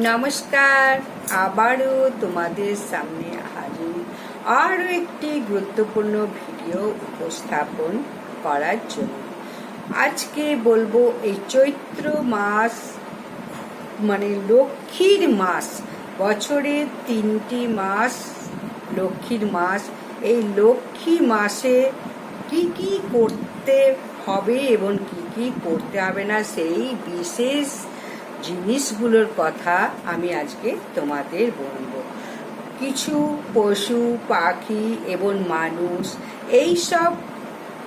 নমস্কার, আবারও তোমাদের সামনে হাজির আরও একটি গুরুত্বপূর্ণ ভিডিও উপস্থাপন করার জন্য। আজকে বলব এই চৈত্র মাস মানে লক্ষ্মীর মাস, বছরে তিনটি মাস, লক্ষ্মীর মাস। এই লক্ষ্মী মাসে কি কি করতে হবে এবং কি কি করতে হবে না, সেই বিশেষ জিনিসগুলোর কথা আমি আজকে তোমাদের বলব। কিছু পশু, পাখি, এবং মানুষ এই সব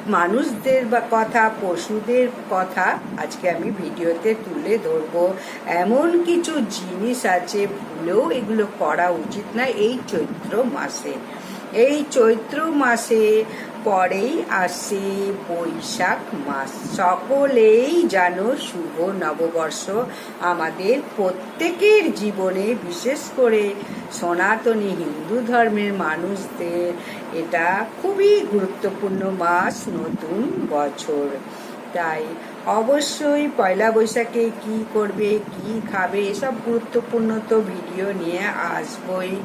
মানুষদের বা কথা, পশুদের কথা আজকে আমি ভিডিওতে তুলে ধরবো। এমন কিছু জিনিস আছে, ভুলেও এগুলো করা উচিত না এই চৈত্র মাসে। এই চৈত্র মাসে পরেই আসে বৈশাখ মাস। সকলেই জানো শুভ নববর্ষ আমাদের প্রত্যেকের জীবনে, বিশেষ করে সনাতনী হিন্দু ধর্মের মানুষদের। এটা খুবই গুরুত্বপূর্ণ মাস, নতুন বছর। তাই অবশ্যই পয়লা বৈশাখে কি করবে, কি খাবে, এসব গুরুত্বপূর্ণ তো ভিডিও নিয়ে আসবই।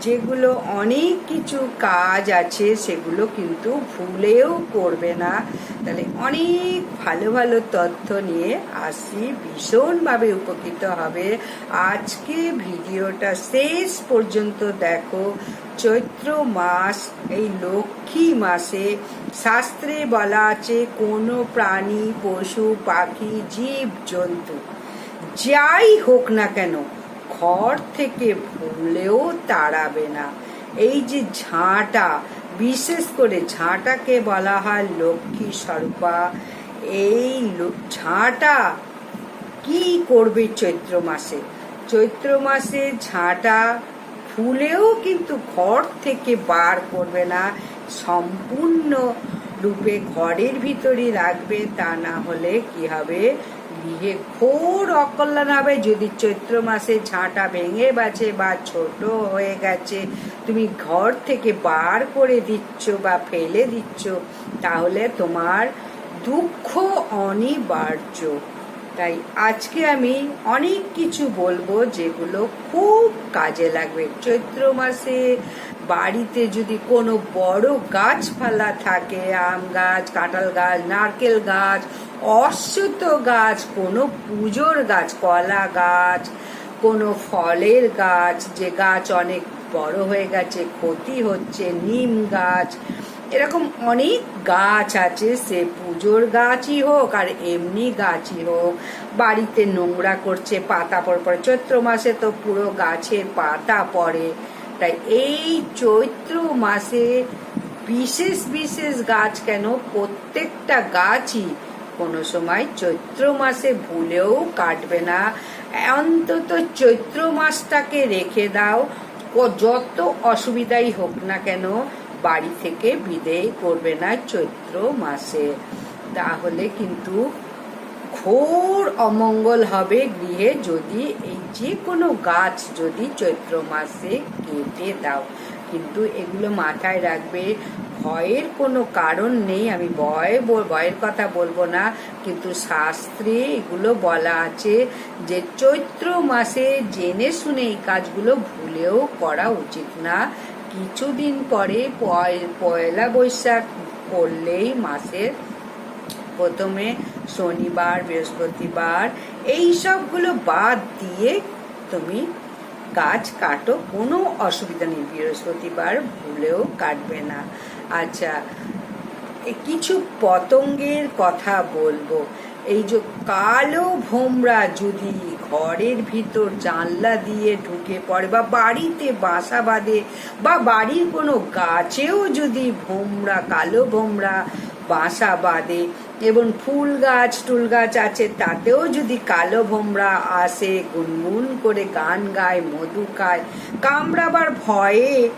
যেগুলো অনেক কিছু কাজ আছে, সেগুলো কিন্তু ভুলেও করবে না। তাহলে অনেক ভালো ভালো তথ্য নিয়ে আসি। ভীষণভাবে উপকৃত হবে। আজকে ভিডিওটা শেষ পর্যন্ত দেখো। চৈত্র মাস, এই লক্ষ্মী মাসে শাস্ত্রে বলা আছে, কোনো প্রাণী, পশু, পাখি, জীব, জন্তু, যাই হোক না কেন ঘর থেকে ভুলেও তাড়াবে না। এই যে ঝাঁটা, বিশেষ করে ঝাঁটাকে বলা হয় লক্ষ্মী স্বরূপা, এই ঝাঁটা কি করবে চৈত্র মাসে? চৈত্র মাসে ঝাঁটা ফুলেও কিন্তু ঘর থেকে বার করবে না। সম্পূর্ণ রূপে ঘরের ভিতরই রাখবে, তা না হলে কি হবে? গৃহে ঘোর অকল্যাণ হবে। যদি চৈত্র মাসে ঝাঁটা ভেঙে বাছে বা ছোট হয়ে গেছে, তুমি ঘর থেকে বার করে দিচ্ছ বা ফেলে দিচ্ছ, তাহলে তোমার দুঃখ অনিবার্য। তাই আজকে আমি অনেক কিছু বলব যেগুলো খুব কাজে লাগবে। চৈত্র মাসে বাড়িতে যদি কোনো বড় গাছপালা থাকে, আম গাছ, কাঁঠাল গাছ, নারকেল গাছ অশ্বত গাছ, কোনো পুজোর গাছ, কলা গাছ, কোনো ফলের গাছ, যে গাছ অনেক বড় হয়ে গেছে, ক্ষতি হচ্ছে, নিম গাছ, এরকম অনেক গাছ আছে, সে পুজোর গাছই হোক আর এমনি গাছই হোক, বাড়িতে নোংরা করছে, পাতা পর পড়ে, চৈত্র মাসে তো পুরো গাছের পাতা পড়ে। তাই এই চৈত্র মাসে বিশেষ বিশেষ গাছ কেন? প্রত্যেকটা গাছই কোনো সময় চৈত্র মাসে ভুলেও কাটবে না। অন্তত চৈত্র মাসটাকে রেখে দাও। যত অসুবিধাই হোক না কেন, বাড়ি থেকে বিদেয় করবে না চৈত্র মাসে। তাহলে কিন্তু ঘোর অমঙ্গল হবে গৃহে যদি এই যে কোনো গাছ যদি চৈত্র মাসে কেটে দাও। কিন্তু এগুলো মাথায় রাখবে, ভয়ের কোনো কারণ নেই, আমি ভয় ভয়ের কথা বলব না। কিন্তু শাস্ত্রে এগুলো বলা আছে যে চৈত্র মাসে জেনে শুনে এই কাজগুলো ভুলেও করা উচিত না। কিছুদিন পরে পয়, পয়লা বৈশাখ করলেই মাসের প্রথমে শনিবার, বৃহস্পতিবার, এই সবগুলো বাদ দিয়ে তুমি গাছ কাটো, কোনো অসুবিধা নেই। বৃহস্পতিবার ভুলেও কাটবে না। আচ্ছা কিছু পতঙ্গের কথা বলব। এই যে কালো ভোমরা যদি ঘরের ভিতর জানলা দিয়ে ঢুকে পড়ে বা বাড়িতে বাসা বাঁধে বা বাড়ির কোনো গাছেও যদি ভোমরা, কালো ভোমরা বাসা বাঁধে এবং ফুল গাছ, টুল গাছ আছে, তাতেও যদি কালো ভোমরা আসে, গুনগুন করে গান গায়, মধু খায়, কামড়াবার ভয়ে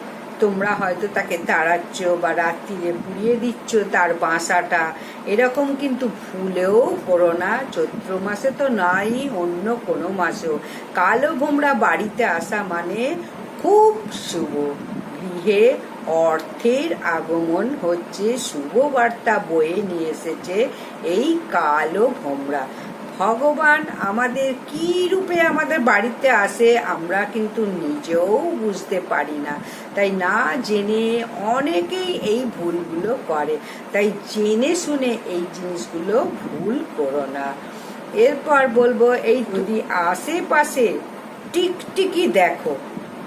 তোমরা হয়তো তাকে তাড়াচ্ছ বা রাত্রিরে পুড়িয়ে দিচ্ছ তার বাসাটা। এরকম কিন্তু ভুলেও করো না, চৈত্র মাসে তো নাই, অন্য কোনো মাসেও। কালো ভোমরা বাড়িতে আসা মানে খুব শুভ। গৃহে অর্থের আগমন হচ্ছে শুভ বার্তা বয়ে নিয়ে এসেছে এই কালো ভোমরা। ভগবান আমাদের কি রূপে আমাদের বাড়িতে আসে আমরা কিন্তু নিজেও বুঝতে পারি না। তাই না জেনে অনেকেই এই ভুলগুলো করে। তাই জেনে শুনে এই জিনিসগুলো ভুল করো না। এরপর বলব, এই যদি আশেপাশে টিকটিকি দেখো,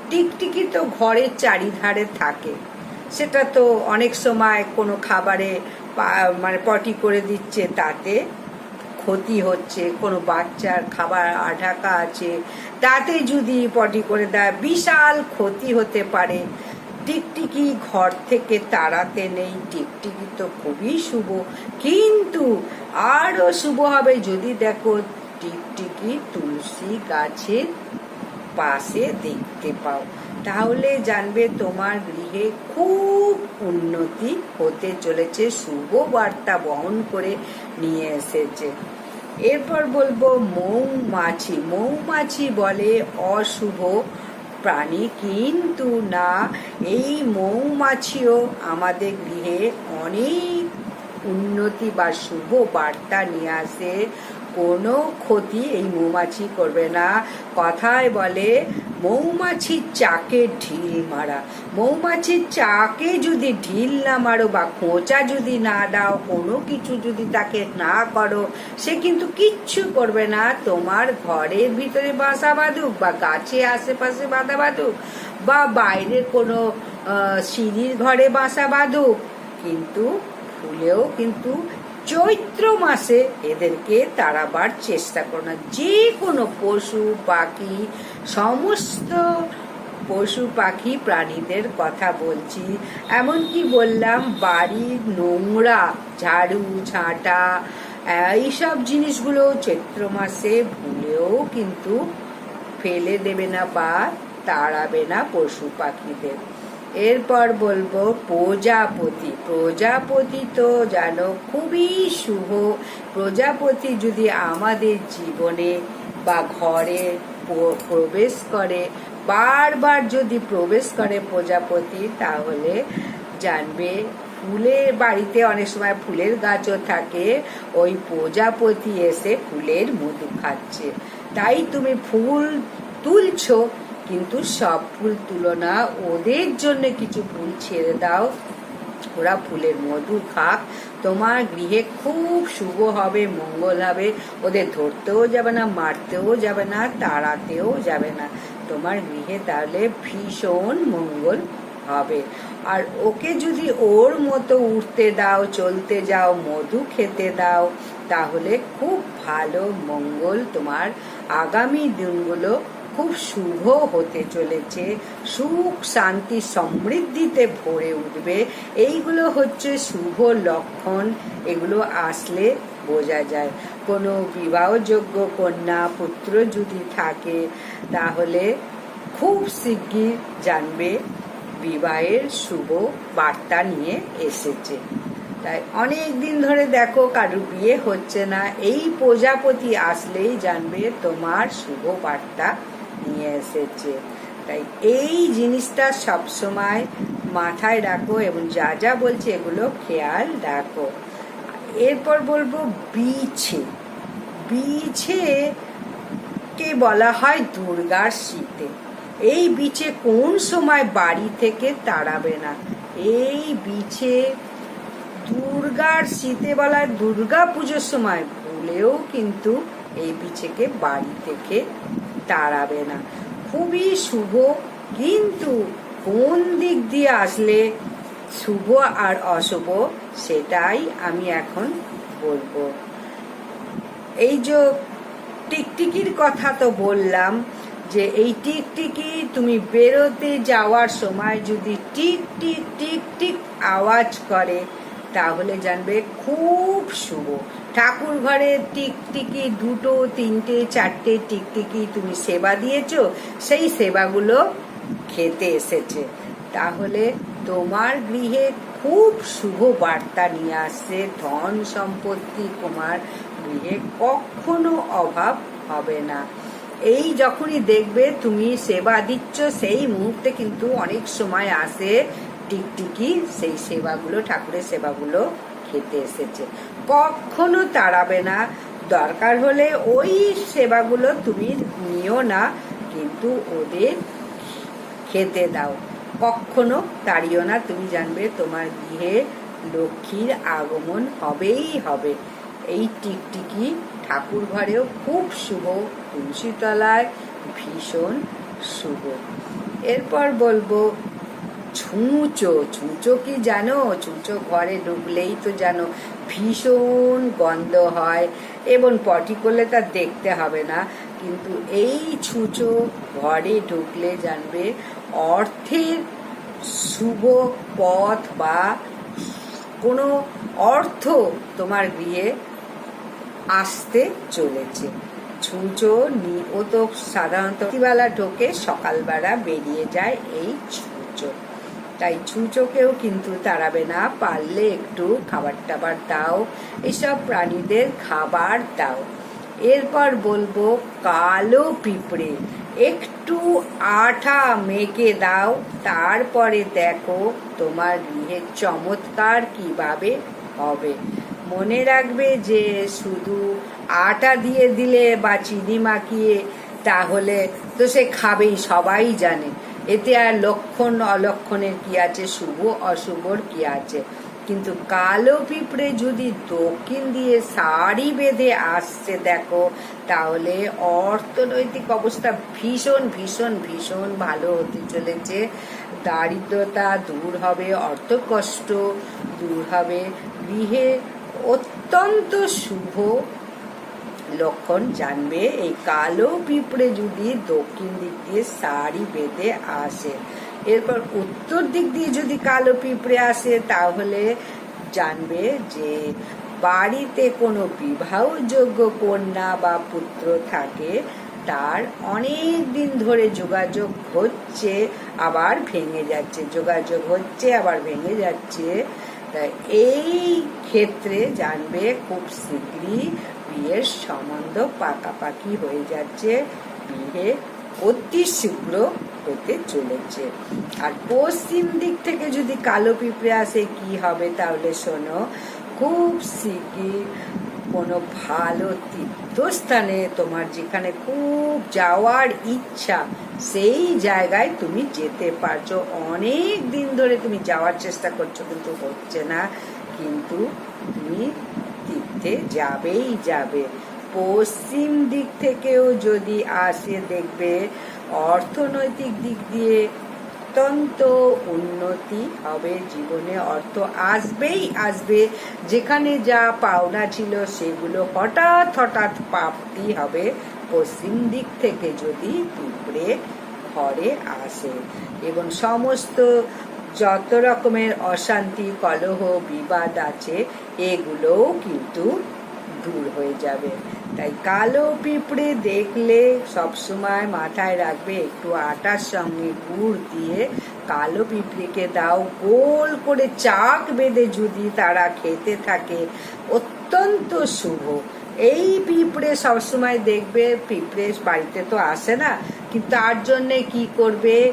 টিকটিকি তো ঘরের চারিধারে থাকে। সেটা তো অনেক সময় কোনো খাবারে মানে পটি করে দিচ্ছে, তাতে ক্ষতি হচ্ছে, কোনো বাচ্চার খাবার ঢাকা আছে, তাতে যদি পটি করে দেয়, বিশাল ক্ষতি হতে পারে। টিকটিকি ঘর থেকে তাড়াতে নেই, টিকটিকি তো খুবই শুভ। কিন্তু আরও শুভ হবে যদি দেখো, টিকটিকি তুলসী গাছের পাশে দেখতে পাও। তাহলে জানবে তোমার গৃহে খুব উন্নতি হতে চলেছে, শুভ বার্তা বহন করে নিয়ে এসেছে। এরপর বলব মৌমাছি। মৌমাছি বলে অশুভ প্রাণী, কিন্তু না, এই মৌমাছিও আমাদের গৃহে অনেক উন্নতি বা শুভ বার্তা নিয়ে আসে। কোনো ক্ষতি এই মৌমাছি করবে না। কথায় বলে মৌমাছির চাকে ঢিল মারা। মৌমাছির চাকে যদি ঢিল না মারো বা খোঁচা যদি না দাও, কোনো কিছু যদি তাকে না করো, সে কিন্তু কিচ্ছু করবে না। তোমার ঘরের ভিতরে বাসা বাঁধুক বা গাছে আশেপাশে বাঁধা বাঁধুক বা বাইরের কোনো সিঁড়ির ঘরে বাসা বাঁধুক, কিন্তু ফুলেও কিন্তু চৈত্র মাসে এদেরকে তাড়াবার চেষ্টা করো না। যে কোনো পশু, পাখি, সমস্ত পশু, পাখি, প্রাণীদের কথা বলছি। এমনকি বললাম বাড়ির নোংরা, ঝাড়ু, ঝাঁটা এইসব জিনিসগুলো চৈত্র মাসে ভুলেও কিন্তু ফেলে দেবে না বা তাড়াবে না পশু পাখিদের। এরপর বলব প্রজাপতি। প্রজাপতি তো জানো খুবই শুভ। প্রজাপতি যদি আমাদের জীবনে বা ঘরে প্রবেশ করে, বারবার যদি প্রবেশ করে প্রজাপতি, তাহলে জানবে ফুলের বাড়িতে অনেক সময় ফুলের গাছও থাকে, ওই প্রজাপতি এসে ফুলের মধু খাচ্ছে। তাই তুমি ফুল তুলছো কিন্তু সব ফুল তুলো না ওদের জন্য কিছু ফুল ছেড়ে দাও। ওরা ফুলের মধু খাক। তোমার গৃহে খুব শুভ হবে, মঙ্গল হবে। ওদের ধরতেও যাবে না, মারতেও যাবে না, তাড়াতেও যাবে না। তোমার গৃহে তাহলে ভীষণ মঙ্গল হবে। আর ওকে যদি ওর মতো উঠতে দাও, চলতে যাও, মধু খেতে দাও, তাহলে খুব ভালো মঙ্গল তোমার আগামী দিনগুলো খুব শুভ হতে চলেছে। সুখ, শান্তি, সমৃদ্ধিতে ভরে উঠবে। এইগুলো হচ্ছে শুভ লক্ষণ। এগুলো আসলে বোঝা যায়। কোনো বিবাহযোগ্য কন্যা, পুত্র যদি থাকে, তাহলে খুব শিগগির জানবে বিবাহের শুভ বার্তা নিয়ে এসেছে। তাই অনেক দিন ধরে দেখো কারুর বিয়ে হচ্ছে না। এই প্রজাপতি আসলেই জানবে তোমার শুভ বার্তা নিয়ে এসেছে। তাই এই জিনিসটা সবসময় মাথায় রাখো এবং যা যা বলছে এগুলো খেয়াল রাখো। এরপর বলব বিছে বিছে কে বলা হয় দুর্গার শীতে। এই বিছে কোন সময় বাড়ি থেকে তাড়াবে না? এই বিছে দুর্গার শীতে বলা দুর্গা পুজোর সময়। ভুলেও কিন্তু এই বিছেকে বাড়ি থেকে তাড়াবে না। খুবই শুভ, কিন্তু কোন দিক দিয়ে আসলে শুভ আর অশুভ, সেটাই আমি এখন বলব। এই যে টিকটিকির কথা তো বললাম, যে এই টিকটিকি তুমি বেরোতে যাওয়ার সময় যদি টিক টিক টিক টিক আওয়াজ করে, তাহলে জানবে খুব শুভ। ঠাকুর ঘরে টিকটিকি দুটো, তিনটে, চারটে টিকটিকি তুমি সেবা দিয়েছ, সেই সেবাগুলো খেতে এসেছে। তাহলে তোমার গৃহে খুব শুভ বার্তা নিয়ে আসছে ধন সম্পত্তি, তোমার গৃহে কখনো অভাব হবে না। এই যখনই দেখবে তুমি সেবা দিচ্ছ, সেই মুহূর্তে কিন্তু অনেক সময় আসে টিকটিকি, সেই সেবাগুলো, ঠাকুরের সেবাগুলো খেতে এসেছে। কখনো তাড়াবে না। দরকার হলে ওই সেবাগুলো তুমি নিও না, কিন্তু ওদের খেতে দাও। কখনো তাড়িও না, তুমি জানবে তোমার গৃহে লক্ষ্মীর আগমন হবেই হবে। এই টিকটিকি ঠাকুর ঘরেও খুব শুভ, তুলসীতলায় ভীষণ শুভ। এরপর বলব, ছুঁচো ছুঁচো কি জানো? ছুঁচো ঘরে ঢুকলেই তো জানো। ভীষণ গন্ধ হয় এবং পটি করলে তা দেখতে হবে না। কিন্তু এই ছুঁচো ঘরে ঢুকলে জানবে অর্থের শুভ পথ বা কোনো অর্থ তোমার গৃহে আসতে চলেছে। ছুঁচো নি- ও তো সাধারণত বেলা ঢোকে সকালবেলা বেরিয়ে যায় এই তাই ছুঁচোকেও কিন্তু তাড়াবে না। পারলে একটু খাবার টাবার দাও, এসব প্রাণীদের খাবার দাও। এরপর বলব, কালো পিঁপড়ে, একটু আঠা মেখে দাও। তারপরে দেখো তোমার গৃহে চমৎকার কীভাবে হবে। মনে রাখবে যে শুধু আটা দিয়ে দিলে বা চিনি মাখিয়ে, তাহলে তো সে খাবেই, সবাই জানে। এতে আর লক্ষণ অলক্ষণের কি আছে? শুভ, অশুভর কি আছে? কিন্তু কালো পিঁপড়ে যদি দক্ষিণ দিয়ে সারি বেঁধে আসছে, দেখো, তাহলে অর্থনৈতিক অবস্থা ভীষণ ভীষণ ভীষণ ভালো হতে চলেছে। দারিদ্রতা দূর হবে, অর্থকষ্ট দূর হবে। গৃহে অত্যন্ত শুভ লক্ষণ জানবে, এই কালো পিঁপড়ে যদি দক্ষিণ দিক দিয়ে সারি বেঁধে আসে, এরপর উত্তর দিক দিয়ে যদি কালো পিঁপড়ে আসে, তাহলে জানবে যে বাড়িতে কোনো বিবাহযোগ্য কন্যা বা পুত্র থাকে, তার অনেক দিন ধরে যোগাযোগ হচ্ছে, আবার ভেঙে যাচ্ছে, যোগাযোগ হচ্ছে, আবার ভেঙে যাচ্ছে। তা এই ক্ষেত্রে জানবে খুব শীঘ্রই বিয়ের সম্বন্ধ পাকাপাকি হয়ে যাচ্ছে। বিয়ে অতি শীঘ্র হতে চলেছে। আর পশ্চিম দিক থেকে যদি কালো পিঁপড়ে আসে, কি হবে তাহলে শোনো? খুব শীঘ্রই কোনো ভালো তীর্থস্থানে তোমার যেখানে খুব যাওয়ার ইচ্ছা, সেই জায়গায় তুমি যেতে পারছ। অনেক দিন ধরে তুমি যাওয়ার চেষ্টা করছ, কিন্তু হচ্ছে না। কিন্তু তুমি তীর্থে যাবেই যাবে। পশ্চিম দিক থেকেও যদি আসে দেখবে, অর্থনৈতিক দিক দিয়ে অত্যন্ত উন্নতি হবে জীবনে। অর্থ আসবেই আসবে। যেখানে যা পাওনা ছিল সেগুলো হঠাৎ হঠাৎ প্রাপ্তি হবে পশ্চিম দিক থেকে যদি পিঁপড়ে ঘরে আসে। এবং সমস্ত যত রকমের অশান্তি, কলহ, বিবাদ আছে, এগুলোও কিন্তু দূর হয়ে যাবে। তাই কালো পিঁপড়ে দেখলে সবসময় মাথায় রাখবে, একটু আটার সঙ্গে গুড় দিয়ে কালো পিঁপড়েকে দাও। গোল করে চাক বেঁধে যদি তারা খেতে থাকে, অত্যন্ত শুভ। এই পিঁপড়ে সবসময় দেখবে, পিঁপড়ে বাড়িতে তো আসে না, কিন্তু তার জন্যে কি করবে?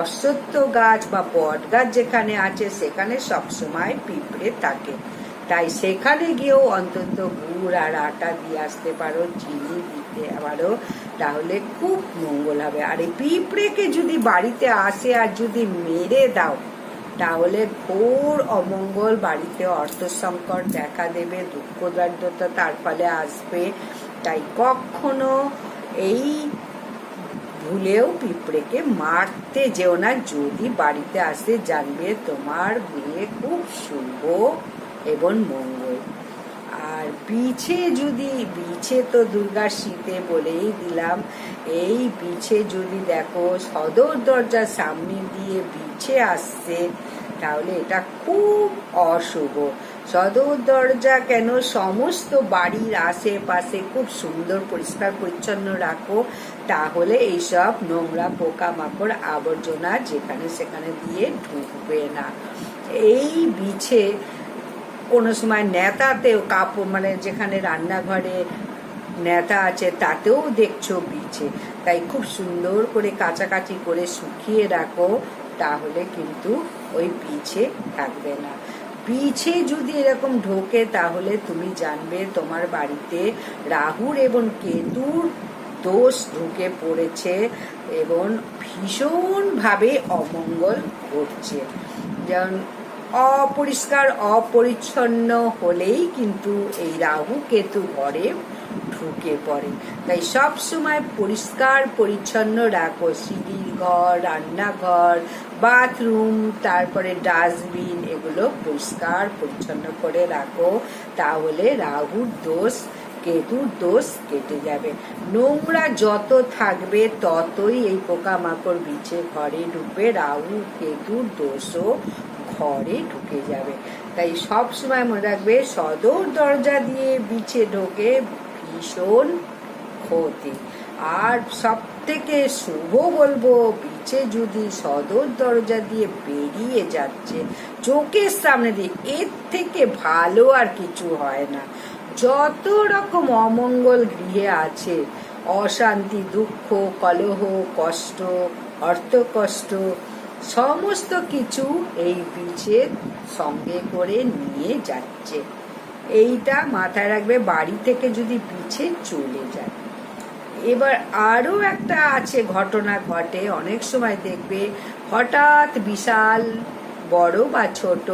অশ্বত্থ গাছ বা বট গাছ যেখানে আছে, সেখানে সবসময় পিঁপড়ে থাকে। তাই সেখানে গিয়েও অন্তত গুড় আর আটা দিয়ে আসতে পারো, চিনি দিতে পারো, তাহলে খুব মঙ্গল হবে। আর এই পিঁপড়েকে যদি বাড়িতে আসে আর যদি মেরে দাও, তাহলে ঘোর অমঙ্গল, বাড়িতে অর্থ সংকট দেখা দেবে, দুঃখ দারিদ্রতা তার ফলে আসবে। তাই কখনো এই ভুলেও পিঁপড়েকে মারতে যেও না। যদি বাড়িতে আসে, জানবে তোমার বিয়ে খুব শুভ এবং মঙ্গল। আর বিছে যদি বিছে তো দুর্গার শীতে বলেই দিলাম, এই বিছে যদি দেখো সদর দরজার সামনে দিয়ে বিছে আসছে তাহলে এটা খুব অশুভ। সদর দরজা কেন সমস্ত বাড়ির আশেপাশে খুব সুন্দর, পরিষ্কার, পরিচ্ছন্ন রাখো? তাহলে এইসব নোংরা, পোকামাকড়, আবর্জনা যেখানে সেখানে দিয়ে ঢুকবে না। এই বিছে কোনো সময় নেতাতেও কাপড় মানে যেখানে রান্নাঘরে নেতা আছে তাতেও দেখছ বিছে। তাই খুব সুন্দর করে কাচাকাচি করে শুকিয়ে রাখো, তাহলে কিন্তু ওই পিছে থাকবে না। পিছে যদি এরকম ঢোকে, তাহলে তুমি জানবে তোমার বাড়িতে রাহুর এবং কেতুর দোষ ঢুকে পড়েছে এবং ভীষণভাবে অমঙ্গল ঘটছে। যেমন অপরিষ্কার, অপরিচ্ছন্ন হলেই কিন্তু এই রাহু কেতু ঘরে ঢুকে পড়ে। তাই সব সময় পরিষ্কার, পরিচ্ছন্ন রাখো সিঁড়ির ঘর, রান্নাঘর, বাথরুম, তারপরে ডাস্টবিন, এগুলো পরিষ্কার, পরিচ্ছন্ন করে রাখো। তাহলে রাহুর দোষ, কেতুর দোষ কেটে যাবে। নোংরা যত থাকবে, ততই এই পোকামাকড় বিছে ঘরে ঢুকবে, রাহু, কেতুর দোষও ঘরে ঢুকে যাবে। তাই সব সময় মনে রাখবে, সদর দরজা দিয়ে বিছে ঢোকে ভীষণ ক্ষতি। আর সব থেকে শুভ বলব, বিচে যদি সদর দরজা দিয়ে বেরিয়ে যাচ্ছে, চোখের সামনে দিয়ে, এর থেকে ভালো আর কিছু হয় না। যত রকম অমঙ্গল গৃহে আছে, অশান্তি, দুঃখ, কলহ, কষ্ট, অর্থকষ্ট, সমস্ত কিছু এই বীজের সঙ্গে করে নিয়ে যাচ্ছে। এইটা মাথায় রাখবে, বাড়ি থেকে যদি বিছে চলে যায়। এবার আরও একটা আছে ঘটনা ঘটে, অনেক সময় দেখবে হঠাৎ বিশাল, বড় বা ছোট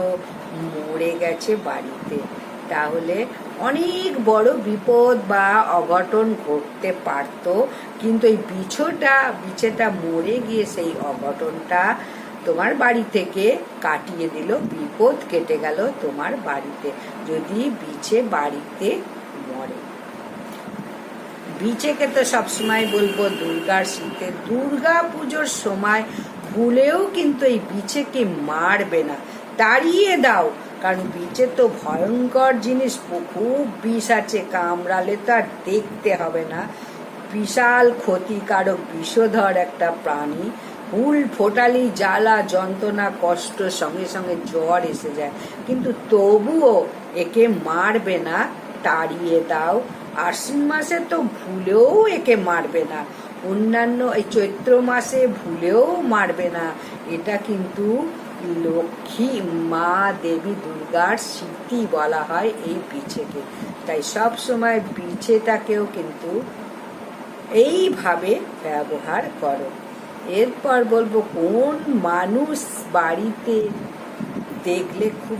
মরে গেছে বাড়িতে। তাহলে অনেক বড় বিপদ বা অঘটন ঘটতে পারত, কিন্তু এই বিছোটা, বিছেটা মরে গিয়ে সেই অঘটনটা তোমার বাড়ি থেকে কাটিয়ে দিল, বিপদ কেটে গেল তোমার বাড়িতে। যদি বিছে বাড়িতে মরে। বিচেকে তো সবসময় বলব দুর্গার শীতে দুর্গা পুজোর সময় ভুলেও কিন্তু এই বিচেকে মারবে না। তাড়িয়ে দাও, কারণ বিচে তো ভয়ঙ্কর জিনিস, খুব বিষ আছে, কামড়ালে তো আর দেখতে হবে না। বিশাল ক্ষতিকারক, বিষধর একটা প্রাণী, ফুল ফোটালি, জ্বালা, যন্ত্রণা, কষ্ট, সঙ্গে সঙ্গে জ্বর এসে যায়। কিন্তু তবুও একে মারবে না, তাড়িয়ে দাও। আশ্বিন মাসে তো ভুলেও একে মারবে না। অন্যান্য এই চৈত্র মাসে ভুলেও মারবে না। এটা কিন্তু লক্ষ্মী মা দেবী দুর্গার স্মৃতি বলা হয় এই পিছেকে তাই সব সময় বিছেটাকেও কিন্তু এইভাবে ব্যবহার করো। এরপর বলব, কোন মানুষ বাড়িতে দেখলে খুব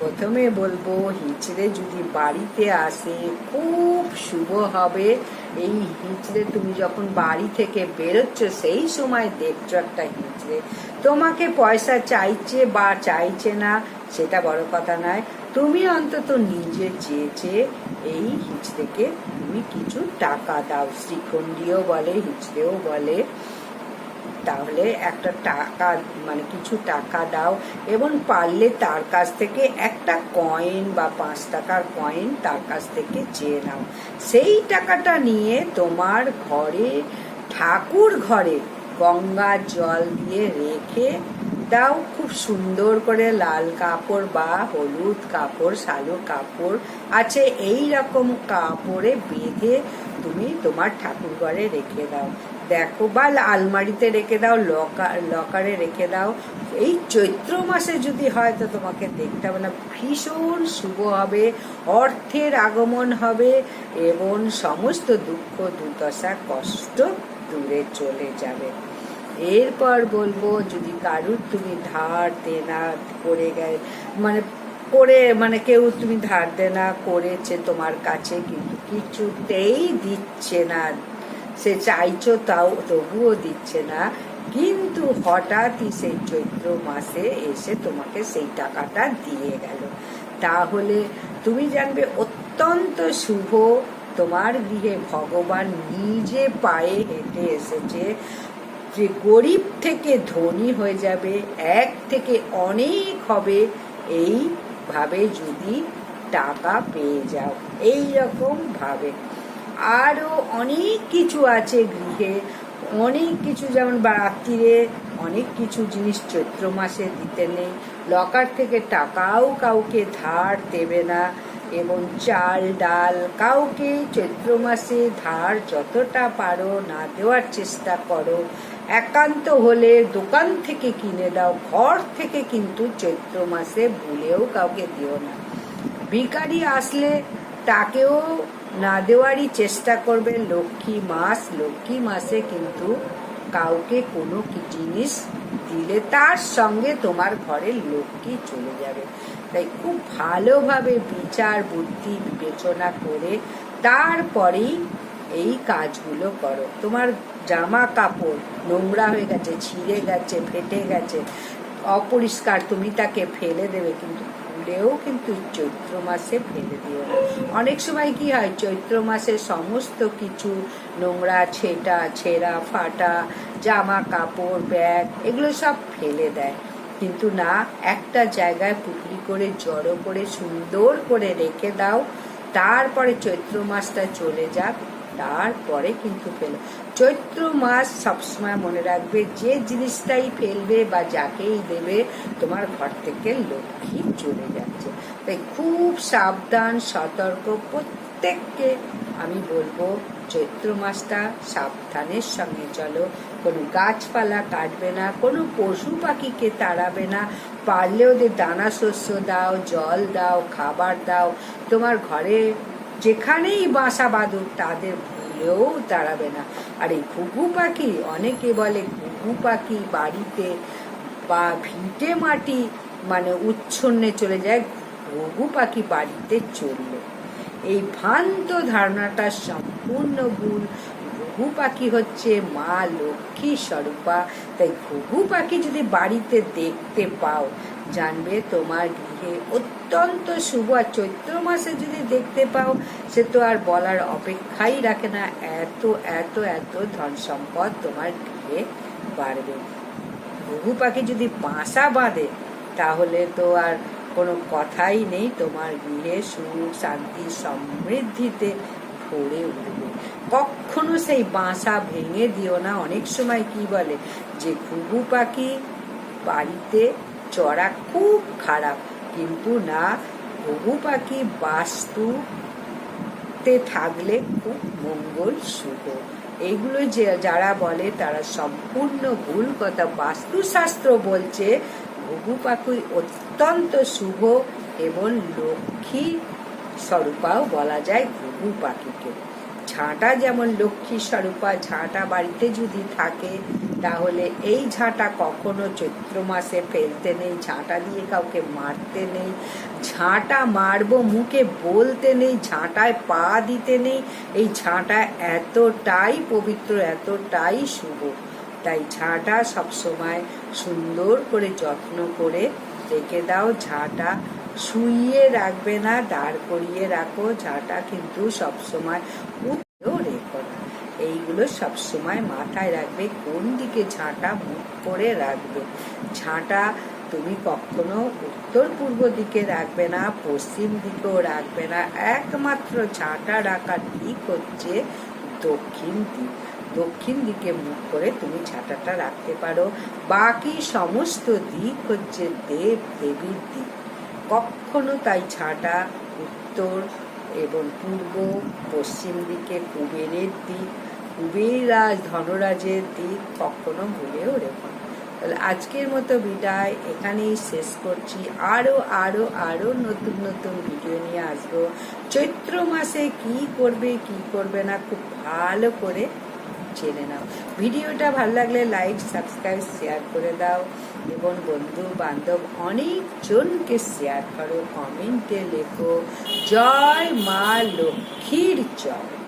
প্রথমে বলব, হিচড়ে যদি বাড়িতে আসে, খুব শুভ হবে। এই হিচড়ে তুমি যখন বাড়ি থেকে বেরোচ্ছ, সেই সময় দেখছ একটা হিচড়ে। তোমাকে পয়সা চাইছে বা চাইছে না, সেটা বড় কথা নয়। তুমি অন্তত নিজে চেয়েছে, এই হিচড়েকে তুমি কিছু টাকা দাও। শ্রীখণ্ডীও বলে, হিচড়েও বলে। তাহলে একটা টাকা মানে কিছু টাকা দাও এবং পারলে তার কাছ থেকে একটা কয়েন বা পাঁচ টাকার কয়েন তার কাছ থেকে চেয়ে নাও। সেই টাকাটা নিয়ে তোমার ঘরে, ঠাকুর ঘরে গঙ্গা জল দিয়ে রেখে দাও। খুব সুন্দর করে লাল কাপড় বা হলুদ কাপড় সালু কাপড় আছে এই রকম কাপড়ে বেঁধে তুমি তোমার ঠাকুর ঘরে রেখে দাও। দেখো বা আলমারিতে রেখে দাও লকার লকারে রেখে দাও। এই চৈত্র মাসে যদি হয় তো তোমাকে দেখতে হবে না, ভীষণ শুভ হবে, অর্থের আগমন হবে এবং সমস্ত দুঃখ, দুর্দশা, কষ্ট দূরে চলে যাবে। এরপর বলব, যদি কারুর তুমি ধার দেনা করে গে মানে করে মানে কেউ তুমি ধার দেনা করেছে তোমার কাছে, কিন্তু কিছুতেই দিচ্ছে না। সে চাইছো তাও তবুও দিচ্ছে না। কিন্তু হঠাৎই সেই চৈত্র মাসে এসে তোমাকে সেই টাকাটা দিয়ে গেল। তাহলে তুমি জানবে অত্যন্ত শুভ, তোমার গৃহে ভগবান নিজে পায়ে হেঁটে এসেছে। যে গরিব থেকে ধনী হয়ে যাবে, এক থেকে অনেক হবে, এইভাবে যদি টাকা পেয়ে যাও। এই রকম ভাবে। আরও অনেক কিছু আছে গৃহে। অনেক কিছু, যেমন রাত্রিরে অনেক কিছু জিনিস চৈত্র মাসে দিতে নেই। লকার থেকে টাকাও কাউকে ধার দেবে না। এবং চাল, ডাল কাউকে চৈত্র মাসে ধার যতটা পারো না দেওয়ার চেষ্টা করো। একান্ত হলে দোকান থেকে কিনে দাও, ঘর থেকে কিন্তু চৈত্র মাসে ভুলেও কাউকে দিও না। ভিখারি আসলে তাকেও না দেওয়ারই চেষ্টা করবে লক্ষ্মী মাস। লক্ষ্মী মাসে কিন্তু কাউকে কোনো কি জিনিস দিলে তার সঙ্গে তোমার ঘরে লক্ষ্মী চলে যাবে। তাই খুব ভালোভাবে বিচার, বুদ্ধি, বিবেচনা করে তারপরেই এই কাজগুলো করো। তোমার জামা কাপড় নোংরা হয়ে গেছে, ছিঁড়ে গেছে, ফেটে গেছে, অপরিষ্কার, তুমি তাকে ফেলে দেবে, কিন্তু ভুলেও কিন্তু চৈত্র মাসে ফেলে দিও না। অনেক সময় কি হয়, চৈত্র মাসে সমস্ত কিছু, নোংরা ছেটা, ছেঁড়া, ফাটা, জামা কাপড়, ব্যাগ, এগুলো সব ফেলে দেয়। কিন্তু না, একটা জায়গায় পুটলি করে, জড়ো করে, সুন্দর করে রেখে দাও, তারপরে চৈত্র মাসটা চলে যাক, তারপরে কিন্তু ফেলো। চৈত্র মাস সবসময় মনে রাখবে, যে জিনিসটাই ফেলবে বা যাকেই দেবে, তোমার ঘর থেকে লক্ষ্মী চলে যাচ্ছে। তাই খুব সাবধান, সতর্ক প্রত্যেককে আমি বলব, চৈত্র মাসটা সাবধানের সঙ্গে চলো। কোনো গাছপালা কাটবে না, কোনো পশু পাখিকে তাড়াবে না। পারলে ওদের দানা শস্য দাও, জল দাও, খাবার দাও, তোমার ঘরে যেখানেই বাসা বাঁধুক, তাদের ভুলেও তাড়াবে না। আর এই ঘুঘু পাখি, অনেকে বলে ঘুঘু পাখি বাড়িতে বা ভিটে মাটি মানে উচ্ছন্নে চলে যায়, ঘুঘু পাখি বাড়িতে চলল। এই ভ্রান্ত ধারণাটা সম্পূর্ণ ভুল। ঘুঘু পাখি হচ্ছে মা লক্ষ্মী স্বরূপা। তাই ঘুঘু পাখি যদি বাড়িতে দেখতে পাও জানবে তোমার গৃহে অত্যন্ত শুভ আর চৈত্র মাসে যদি দেখতে পাও, সে তো আর বলার অপেক্ষাই রাখে না। এত এত এত ধন সম্পদ তোমার গৃহে বাড়বে। ঘুঘু পাখি যদি বাসা বাঁধে, তাহলে তো আর কোনো কথাই নেই, তোমার গৃহে সুখ, শান্তি, সমৃদ্ধিতে ভরে উঠবে। কখনো সেই বাসা ভেঙে দিও না। অনেক সময় কি বলে, যে ঘুঘু পাখি বাড়িতে চড়া খুব খারাপ। কিন্তু না ঘুঘু পাখি বাস্তুতে থাকলে খুব মঙ্গল শুভ। এইগুলো যে, যারা বলে তারা সম্পূর্ণ ভুল কথা। বাস্তুশাস্ত্র বলছে ঘুঘু পাখি অত্যন্ত শুভ এবং লক্ষ্মী স্বরূপাও বলা যায় ঘুঘু পাখিকে। ঝাঁটা যেমন লক্ষ্মী স্বরূপা, ঝাঁটা বাড়িতে যদি থাকে তাহলে এই ঝাঁটা কখনো চৈত্র মাসে ফেলতে নেই, ঝাঁটা দিয়ে কাউকে মারতে নেই, ঝাঁটা মারবো মুখে বলতে নেই, ঝাঁটায় পা দিতে নেই, এই ঝাঁটা এতটাই পবিত্র, এতটাই শুভ। তাই ঝাঁটা সবসময় সুন্দর করে যত্ন করে রেখে দাও, ঝাঁটা শুইয়ে রাখবে না, দাঁড় করিয়ে রাখো, ঝাঁটা কিন্তু সবসময় এইগুলো সবসময় মাথায় রাখবে, কোন দিকে ঝাঁটা মুখ করে রাখবে? ঝাঁটা তুমি কখনো উত্তর পূর্ব দিকে রাখবে না, পশ্চিম দিকেও রাখবে না। একমাত্র ঝাঁটা রাখার দিক হচ্ছে দক্ষিণ দিক। দক্ষিণ দিকে মুখ করে তুমি ঝাঁটাটা রাখতে পারো। বাকি সমস্ত দিক হচ্ছে দেব দেবীর দিক। কখনো তাই ঝাঁটা উত্তর এবং পূর্ব, পশ্চিম দিকে কুবেরের দিক। কুবেরাজ, ধনরাজের দিক কখনো ভুলেও রেখো তাহলে আজকের মতো বিদায়, এখানেই শেষ করছি। আরও আরও আরও নতুন নতুন ভিডিও নিয়ে আসব। চৈত্র মাসে কি করবে কি করবে না, খুব ভালো করে জেনে নাও। ভিডিওটা ভালো লাগলে লাইক সাবস্ক্রাইব শেয়ার করে দাও। এবং বন্ধু, বান্ধব অনেকজনকে শেয়ার করো কমেন্টে লেখো। জয় মা লক্ষ্মীর জয়।